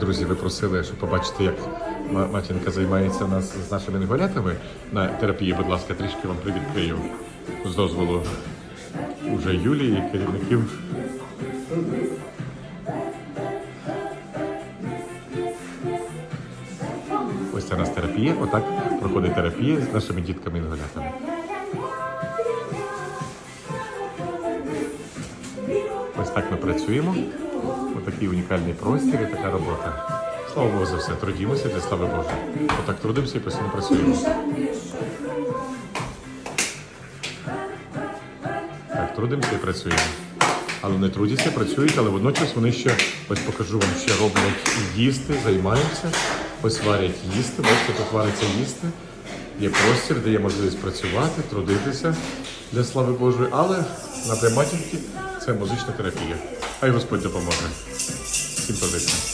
Друзі, ви просили, щоб побачити, як матінка займається нас з нашими інголятами на терапії. Будь ласка, трішки вам привідкрию з дозволу уже Юлії, керівників. Ось це нас терапія. Отак проходить терапія з нашими дітками інголятами. Ось так ми працюємо. Отакий унікальний простір і така робота. Слава Богу за все. Трудімося для слави Божої. Отак трудимося і постійно працюємо. Так, трудимося і працюємо. Але не трудяться, працюють, але водночас вони ще, ось покажу вам, ще роблять їсти, займаються. Ось варять їсти, бачите, тут вариться їсти. Є простір, де є можливість працювати, трудитися для слави Божої. Але на матінки це музична терапія. Хай Господь допоможе. Всім позиція.